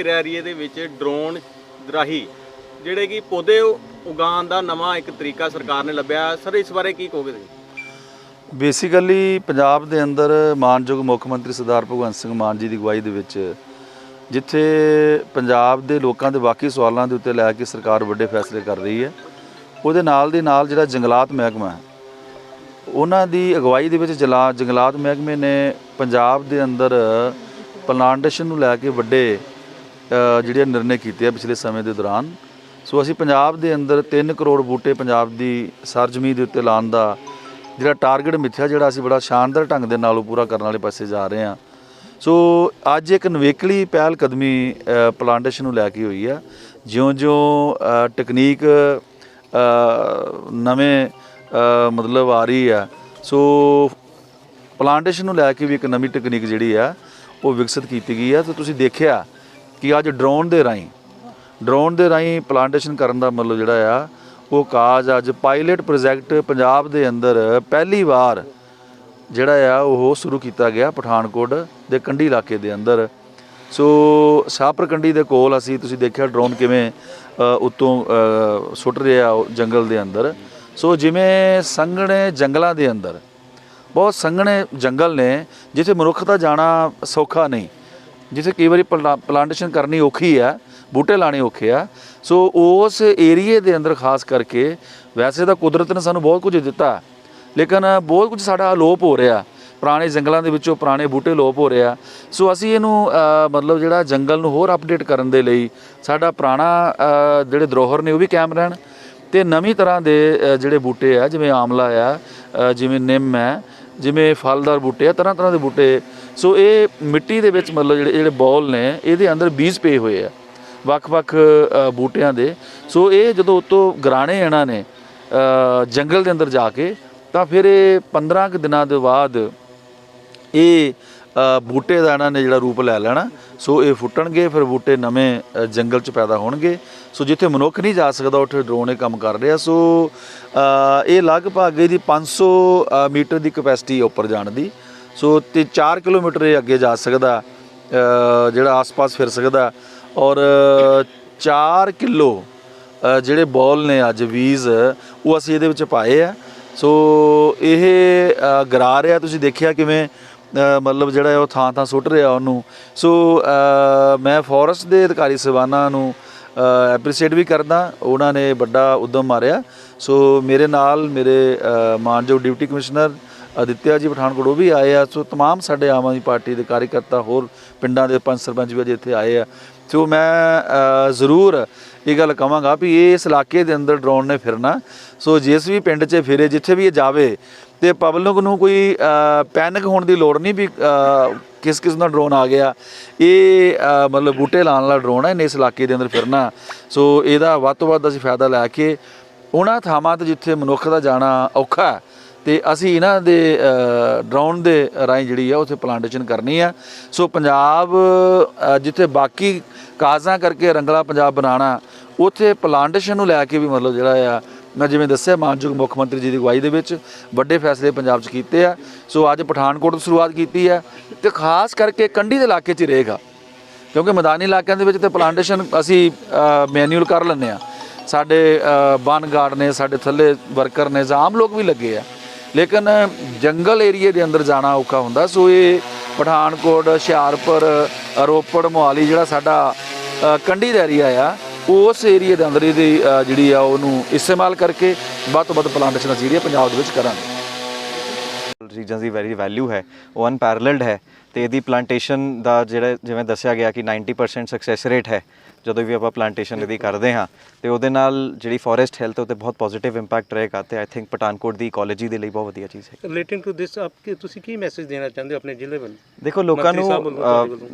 ਢੇਰ ਏਰੀਏ ਦੇ ਵਿੱਚ ਡਰੋਨ ਰਾਹੀਂ, ਜਿਹੜੇ ਕਿ ਪੌਦੇ ਉਗਾਉਣ ਦਾ ਨਵਾਂ ਇੱਕ ਤਰੀਕਾ ਸਰਕਾਰ ਨੇ ਲੱਭਿਆ। ਸਰ, ਇਸ ਬਾਰੇ ਕੀ ਕਹੋਗੇ ਤੁਸੀਂ? ਬੇਸਿਕਲੀ ਪੰਜਾਬ ਦੇ ਅੰਦਰ ਮਾਨਯੋਗ ਮੁੱਖ ਮੰਤਰੀ ਸਰਦਾਰ ਭਗਵੰਤ ਸਿੰਘ ਮਾਨ ਜੀ ਦੀ ਅਗਵਾਈ ਦੇ ਵਿੱਚ, ਜਿੱਥੇ ਪੰਜਾਬ ਦੇ ਲੋਕਾਂ ਦੇ ਬਾਕੀ ਸਵਾਲਾਂ ਦੇ ਉੱਤੇ ਲੈ ਕੇ ਸਰਕਾਰ ਵੱਡੇ ਫੈਸਲੇ ਕਰ ਰਹੀ ਹੈ, ਉਹਦੇ ਨਾਲ ਦੀ ਨਾਲ ਜਿਹੜਾ ਜੰਗਲਾਤ ਮਹਿਕਮਾ ਹੈ, ਉਹਨਾਂ ਦੀ ਅਗਵਾਈ ਦੇ ਵਿੱਚ ਜਲਾ, ਜੰਗਲਾਤ ਮਹਿਕਮੇ ਨੇ ਪੰਜਾਬ ਦੇ ਅੰਦਰ ਪਲਾਂਟੇਸ਼ਨ ਨੂੰ ਲੈ ਕੇ ਵੱਡੇ ਜਿਹੜੇ ਨਿਰਣੇ ਕੀਤੇ ਆ ਪਿਛਲੇ ਸਮੇਂ ਦੇ ਦੌਰਾਨ। ਸੋ ਅਸੀਂ ਪੰਜਾਬ ਦੇ ਅੰਦਰ 3 ਕਰੋੜ ਬੂਟੇ ਪੰਜਾਬ ਦੀ ਸਰਜ਼ਮੀ ਦੇ ਉੱਤੇ ਲਾਉਣ ਦਾ ਜਿਹੜਾ ਟਾਰਗੇਟ ਮਿੱਥਿਆ ਜਿਹੜਾ ਅਸੀਂ ਬੜਾ ਸ਼ਾਨਦਾਰ ਢੰਗ ਦੇ ਨਾਲ ਉਹ ਪੂਰਾ ਕਰਨ ਵਾਲੇ ਪਾਸੇ ਜਾ ਰਹੇ ਹਾਂ। ਸੋ ਅੱਜ ਇੱਕ ਨਵੇਕਲੀ ਪਹਿਲ ਕਦਮੀ ਪਲਾਂਟੇਸ਼ਨ ਨੂੰ ਲੈ ਕੇ ਹੋਈ ਆ ਜਿਉਂ-ਜਿਉਂ ਅ, ਟੈਕਨੀਕ ਨਵੇਂ ਮਤਲਬ ਆ ਰਹੀ ਆ ਸੋ ਪਲਾਂਟੇਸ਼ਨ ਨੂੰ ਲੈ ਕੇ ਵੀ ਇੱਕ ਨਵੀਂ ਟੈਕਨੀਕ ਜਿਹੜੀ ਆ ਉਹ ਵਿਕਸਿਤ ਕੀਤੀ ਗਈ ਆ ਤੇ ਤੁਸੀਂ ਦੇਖਿਆ ਕਿ ਅੱਜ ਡਰੋਨ ਦੇ ਰਾਹੀਂ, ਡਰੋਨ ਦੇ ਰਾਹੀਂ ਪਲਾਂਟੇਸ਼ਨ ਕਰਨ ਦਾ ਮਤਲਬ ਜਿਹੜਾ ਆ, ਉਹ ਕਾਜ ਅੱਜ ਪਾਇਲਟ ਪ੍ਰੋਜੈਕਟ ਪੰਜਾਬ ਦੇ ਅੰਦਰ ਪਹਿਲੀ ਵਾਰ ਜਿਹੜਾ ਆ, ਉਹ ਸ਼ੁਰੂ ਕੀਤਾ ਗਿਆ ਪਠਾਨਕੋਟ ਦੇ ਕੰਢੀ ਇਲਾਕੇ ਦੇ ਅੰਦਰ। ਸੋ ਸ਼ਾਹਪੁਰ ਕੰਢੀ ਦੇ ਕੋਲ ਅਸੀਂ ਤੁਸੀਂ ਦੇਖਿਆ ਡਰੋਨ ਕਿਵੇਂ ਉੱਤੋਂ ਸੁੱਟ ਰਿਹਾ ਉਹ ਜੰਗਲ ਦੇ ਅੰਦਰ। ਸੋ ਜਿਵੇਂ ਸੰਘਣੇ ਜੰਗਲਾਂ ਦੇ ਅੰਦਰ, ਬਹੁਤ ਸੰਘਣੇ ਜੰਗਲ ਨੇ, ਜਿੱਥੇ ਮਨੁੱਖ ਦਾ ਜਾਣਾ ਸੌਖਾ ਨਹੀਂ। ਜਿੱਥੇ ਕਈ ਵਾਰੀ ਪਲਾ- ਪਲਾਂਟੇਸ਼ਨ ਕਰਨੀ ਔਖੀ ਆ, ਬੂਟੇ ਲਾਣੇ ਔਖੇ ਆ। ਸੋ ਉਸ ਏਰੀਏ ਦੇ ਅੰਦਰ ਖਾਸ ਕਰਕੇ ਵੈਸੇ ਤਾਂ ਕੁਦਰਤ ਨੇ ਸਾਨੂੰ ਬਹੁਤ ਕੁਝ ਦਿੱਤਾ, ਲੇਕਿਨ ਬਹੁਤ ਕੁਝ ਸਾਡਾ ਅਲੋਪ ਹੋ ਰਿਹਾ। ਪੁਰਾਣੇ ਜੰਗਲਾਂ ਦੇ ਵਿੱਚੋਂ ਪੁਰਾਣੇ ਬੂਟੇ ਲੋਪ ਹੋ ਰਿਹਾ ਸੋ ਅਸੀਂ ਇਹਨੂੰ ਮਤਲਬ ਜਿਹੜਾ ਜੰਗਲ ਨੂੰ ਹੋਰ ਅਪਡੇਟ ਕਰਨ ਦੇ ਲਈ ਸਾਡਾ ਪੁਰਾਣਾ ਜਿਹੜੇ ਧਰੋਹਰ ਨੇ ਉਹ ਵੀ ਕਾਇਮ ਰਹਿਣ ਤੇ ਨਵੀਂ ਤਰ੍ਹਾਂ ਦੇ ਜਿਹੜੇ ਬੂਟੇ ਆ, ਜਿਵੇਂ ਆਮਲਾ ਆ ਜਿਵੇਂ ਨਿੰਮ ਹੈ ਜਿਵੇਂ ਫਲਦਾਰ ਬੂਟੇ ਆ, ਤਰ੍ਹਾਂ ਤਰ੍ਹਾਂ ਦੇ ਬੂਟੇ ਸੋ ਇਹ ਮਿੱਟੀ ਦੇ ਵਿੱਚ ਮਤਲਬ ਜਿਹੜੇ ਜਿਹੜੇ ਬੌਲ ਨੇ ਇਹਦੇ ਅੰਦਰ ਬੀਜ ਪਏ ਹੋਏ ਆ ਵੱਖ-ਵੱਖ ਬੂਟਿਆਂ ਦੇ। ਸੋ ਇਹ ਜਦੋਂ ਉਤੋਂ ਗਰਾਣੇ ਇਹਨਾਂ ਨੇ ਜੰਗਲ ਦੇ ਅੰਦਰ ਜਾ ਕੇ ਤਾਂ ਫਿਰ ਇਹ 15 ਕੁ ਦਿਨਾਂ ਦੇ ਬਾਅਦ ਇਹ ਬੂਟੇ ਦਾ ਇਹਨਾਂ ਨੇ ਜਿਹੜਾ ਰੂਪ ਲੈ ਲੈਣਾ। ਸੋ ਇਹ ਫੁੱਟਣਗੇ ਫਿਰ ਬੂਟੇ ਨਵੇਂ ਜੰਗਲ 'ਚ ਪੈਦਾ ਹੋਣਗੇ। ਸੋ ਜਿੱਥੇ ਮਨੁੱਖ ਨਹੀਂ ਜਾ ਸਕਦਾ ਉੱਥੇ ਡਰੋਨ ਇਹ ਕੰਮ ਕਰ ਰਿਹਾ। ਸੋ ਇਹ ਲਗਭਗ ਇਹਦੀ 500 ਅ, ਮੀਟਰ ਦੀ ਕਪੈਸਿਟੀ ਉੱਪਰ ਜਾਣ ਦੀ। ਸੋ ਤੇ 4 ਕਿਲੋਮੀਟਰ ਇਹ ਅੱਗੇ ਜਾ ਸਕਦਾ ਜਿਹੜਾ ਆਸ-ਪਾਸ ਫਿਰ ਸਕਦਾ। ਔਰ 4 ਕਿਲੋ ਜਿਹੜੇ ਬੋਲ ਨੇ ਅੱਜ ਵੀਜ਼ ਉਹ ਅਸੀਂ ਇਹਦੇ ਵਿੱਚ ਪਾਏ ਆ। ਸੋ ਇਹ ਗਰਾ ਰਿਹਾ ਤੁਸੀਂ ਦੇਖਿਆ ਕਿਵੇਂ ਮਤਲਬ ਜਿਹੜਾ ਉਹ ਥਾਂ ਥਾਂ ਸੁੱਟ ਰਿਹਾ ਉਹਨੂੰ। ਸੋ ਮੈਂ ਫੋਰੈਸਟ ਦੇ ਅਧਿਕਾਰੀ ਸਵਾਨਾਂ ਨੂੰ ਐਪਰੀਸ਼ੀਏਟ ਵੀ ਕਰਦਾ ਉਹਨਾਂ ਨੇ ਵੱਡਾ ਉਦਮ ਮਾਰਿਆ। ਸੋ ਮੇਰੇ ਨਾਲ ਮੇਰੇ ਅ, ਮਾਨਯੋਗ ਡਿਪਟੀ ਕਮਿਸ਼ਨਰ ਅਦਿੱਤਿਆ ਜੀ ਪਠਾਨਕੋਟ ਉਹ ਵੀ ਆਏ ਆ ਸੋ तमाम ਸਾਡੇ ਆਮ ਆਦਮੀ ਪਾਰਟੀ ਦੇ ਕਾਰਜਕਰਤਾ ਹੋਰ ਪਿੰਡਾਂ ਦੇ ਪੰਚ ਸਰਪੰਚ ਵੀ ਅੱਜ ਇੱਥੇ ਆਏ ਆ ਸੋ ਮੈਂ ਅ, ਜ਼ਰੂਰ ਇਹ ਗੱਲ ਕਹਾਂਗਾ ਵੀ ਇਸ ਇਲਾਕੇ ਦੇ ਅੰਦਰ ਡਰੋਨ ਨੇ ਫਿਰਨਾ ਸੋ ਜਿਸ ਵੀ ਪਿੰਡ 'ਚ ਫਿਰੇ ਜਿੱਥੇ ਵੀ ਇਹ ਜਾਵੇ ਤੇ ਪਬਲਿਕ ਨੂੰ ਕੋਈ ਪੈਨਿਕ ਹੋਣ ਦੀ ਲੋੜ ਨਹੀਂ ਵੀ ਅ, ਕਿਸ ਕਿਸ ਦਾ ਡਰੋਨ ਆ ਗਿਆ ਇਹ ਅ, ਮਤਲਬ ਬੂਟੇ ਲਾਉਣ ਵਾਲਾ ਡਰੋਨ ਹੈ ਇਹਨੇ ਇਸ ਇਲਾਕੇ ਦੇ ਅੰਦਰ ਫਿਰਨਾ ਸੋ ਇਹਦਾ ਵੱਧ ਤੋਂ ਵੱਧ ਅਸੀਂ ਫਾਇਦਾ ਲੈ ਕੇ ਉਹਨਾਂ ਥਾਵਾਂ ਤੇ ਜਿੱਥੇ ਮਨੁੱਖ ਦਾ ਜਾਣਾ ਔਖਾ ਹੈ ਤੇ ਅਸੀਂ ਇਹਨਾਂ ਦੇ ਅ, ਡਰੋਨ ਦੇ ਰਾਹੀਂ ਜਿਹੜੀ ਆ ਉੱਥੇ ਪਲਾਂਟੇਸ਼ਨ ਕਰਨੀ ਆ। ਸੋ ਪੰਜਾਬ ਜਿੱਥੇ ਬਾਕੀ ਕਾਜ਼ਾਂ ਕਰਕੇ ਰੰਗਲਾ ਪੰਜਾਬ ਬਣਾਉਣਾ ਉੱਥੇ ਪਲਾਂਟੇਸ਼ਨ ਨੂੰ ਲੈ ਕੇ ਵੀ ਮਤਲਬ ਜਿਹੜਾ ਆ ਮੈਂ ਜਿਵੇਂ ਦੱਸਿਆ ਮਾਨਯੋਗ ਮੁੱਖ ਮੰਤਰੀ ਜੀ ਦੀ ਅਗਵਾਈ ਦੇ ਵਿੱਚ ਵੱਡੇ ਫੈਸਲੇ ਪੰਜਾਬ 'ਚ ਕੀਤੇ ਆ। ਸੋ ਅੱਜ ਪਠਾਨਕੋਟ ਤੋਂ ਸ਼ੁਰੂਆਤ ਕੀਤੀ ਹੈ ਤੇ ਖਾਸ ਕਰਕੇ ਕੰਢੀ ਦੇ ਇਲਾਕੇ 'ਚ ਹੀ ਰਹੇਗਾ। ਕਿਉਂਕਿ ਮੈਦਾਨੀ ਇਲਾਕਿਆਂ ਦੇ ਵਿੱਚ ਤੇ ਪਲਾਂਟੇਸ਼ਨ ਅਸੀਂ ਮੈਨੂਅਲ ਕਰ ਲੈਂਦੇ ਆ। ਸਾਡੇ ਅ, ਵਨ ਗਾਰਡ ਨੇ ਸਾਡੇ ਥੱਲੇ ਵਰਕਰ ਨੇ ਜਾਂ ਆਮ ਲੋਕ ਵੀ ਲੱਗੇ ਆ। ਲੇਕਿਨ ਜੰਗਲ ਏਰੀਏ ਦੇ ਅੰਦਰ ਜਾਣਾ ਔਖਾ ਹੁੰਦਾ। ਸੋ ਇਹ ਪਠਾਨਕੋਟ, ਹੁਸ਼ਿਆਰਪੁਰ ਰੋਪੜ ਮੋਹਾਲੀ ਜਿਹੜਾ ਸਾਡਾ ਕੰਢੀ ਦਾ ਏਰੀਆ ਆ, ਉਸ ਏਰੀਏ ਦੇ ਅੰਦਰ ਇਹਦੀ ਜਿਹੜੀ ਆ ਉਹਨੂੰ ਇਸਤੇਮਾਲ ਕਰਕੇ ਵੱਧ ਤੋਂ ਵੱਧ ਪਲਾਂਟੇਸ਼ਨ ਜਿਹੜੀ ਆ ਪੰਜਾਬ ਦੇ ਵਿੱਚ ਕਰਾਂਗੇ। ਰੀਜਨਸ ਦੀ ਵੈਰੀ ਵੈਲਿਊ ਹੈ, ਉਹ ਅਨਪੈਰਲਡ ਹੈ ਤੇ ਇਹਦੀ ਪਲਾਂਟੇਸ਼ਨ ਦਾ ਜਿਹੜਾ, ਜਿਵੇਂ ਦੱਸਿਆ ਗਿਆ ਕਿ 90% ਸਕਸੈਸ ਰੇਟ ਹੈ। ਜਦੋਂ ਵੀ ਆਪਾਂ ਪਲਾਂਟੇਸ਼ਨ ਇਹਦੀ ਕਰਦੇ ਹਾਂ ਤੇ ਉਹਦੇ ਨਾਲ ਜਿਹੜੀ ਫੋਰੈਸਟ ਹੈਲਥ ਉਤੇ ਬਹੁਤ ਪੋਜ਼ਿਟਿਵ ਇੰਪੈਕਟ ਰਹੇਗਾ ਤੇ ਆਈ ਥਿੰਕ ਪਠਾਨਕੋਟ ਦੀ ਇਕੋਲੋਜੀ ਦੇ ਲਈ ਬਹੁਤ ਵਧੀਆ ਚੀਜ਼ ਹੈ। ਰਿਲੇਟਿੰਗ ਟੂ ਦਿਸ ਆਪ ਕੀ ਤੁਸੀਂ ਕੀ ਮੈਸੇਜ ਦੇਣਾ ਚਾਹੁੰਦੇ ਹੋ ਆਪਣੇ ਜ਼ਿਲ੍ਹੇ ਵੱਲ? ਦੇਖੋ ਲੋਕਾਂ ਨੂੰ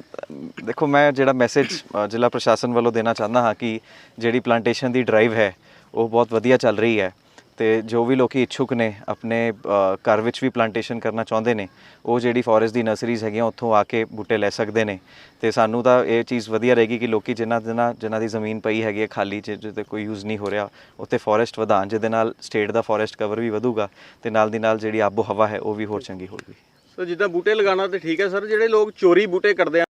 ਦੇਖੋ ਮੈਂ ਜਿਹੜਾ ਮੈਸੇਜ ਜ਼ਿਲ੍ਹਾ ਪ੍ਰਸ਼ਾਸਨ ਵੱਲੋਂ ਦੇਣਾ ਚਾਹੁੰਦਾ ਹਾਂ ਕਿ ਜਿਹੜੀ ਪਲਾਂਟੇਸ਼ਨ ਦੀ ਡਰਾਈਵ ਹੈ ਉਹ ਬਹੁਤ ਵਧੀਆ ਚੱਲ ਰਹੀ ਹੈ। ਤੇ ਜੋ ਵੀ ਲੋਕੀ ਇੱਛੁਕ ਨੇ, ਆਪਣੇ ਘਰ ਵਿੱਚ ਵੀ ਪਲਾਂਟੇਸ਼ਨ ਕਰਨਾ ਚਾਹੁੰਦੇ ਨੇ, ਉਹ ਜਿਹੜੀ ਫੋਰੈਸਟ ਦੀ ਨਰਸਰੀਜ਼ ਹੈਗੀਆਂ, ਉੱਥੋਂ ਆ ਕੇ ਬੂਟੇ ਲੈ ਸਕਦੇ ਨੇ। ਤੇ ਸਾਨੂੰ ਤਾਂ ਇਹ ਚੀਜ਼ ਵਧੀਆ ਰਹੇਗੀ ਕਿ ਲੋਕੀ ਜਿਨ੍ਹਾਂ ਜਿਨ੍ਹਾਂ ਜਿਨ੍ਹਾਂ ਦੀ ਜ਼ਮੀਨ ਪਈ ਹੈਗੀ ਹੈ ਖਾਲੀ, ਜਿ- ਜਿਹਦੇ ਕੋਈ ਯੂਜ਼ ਨਹੀਂ ਹੋ ਰਿਹਾ, ਉੱਥੇ ਫੋਰੈਸਟ ਵਧਾਉਣ, ਜਿਹਦੇ ਨਾਲ ਸਟੇਟ ਦਾ ਫੋਰੈਸਟ ਕਵਰ ਵੀ ਵਧੂਗਾ, ਤੇ ਨਾਲ ਦੀ ਨਾਲ ਜਿਹੜੀ ਆਬੋ ਹਵਾ ਹੈ, ਉਹ ਵੀ ਹੋਰ ਚੰਗੀ ਹੋਊਗੀ। ਸੋ ਜਿੱਦਾਂ ਬੂਟੇ ਲਗਾਉਣਾ ਤੇ ਠੀਕ ਹੈ, ਸਰ, ਜਿਹੜੇ ਲੋਕ ਚੋਰੀ ਬੂਟੇ ਕਰਦੇ ਆ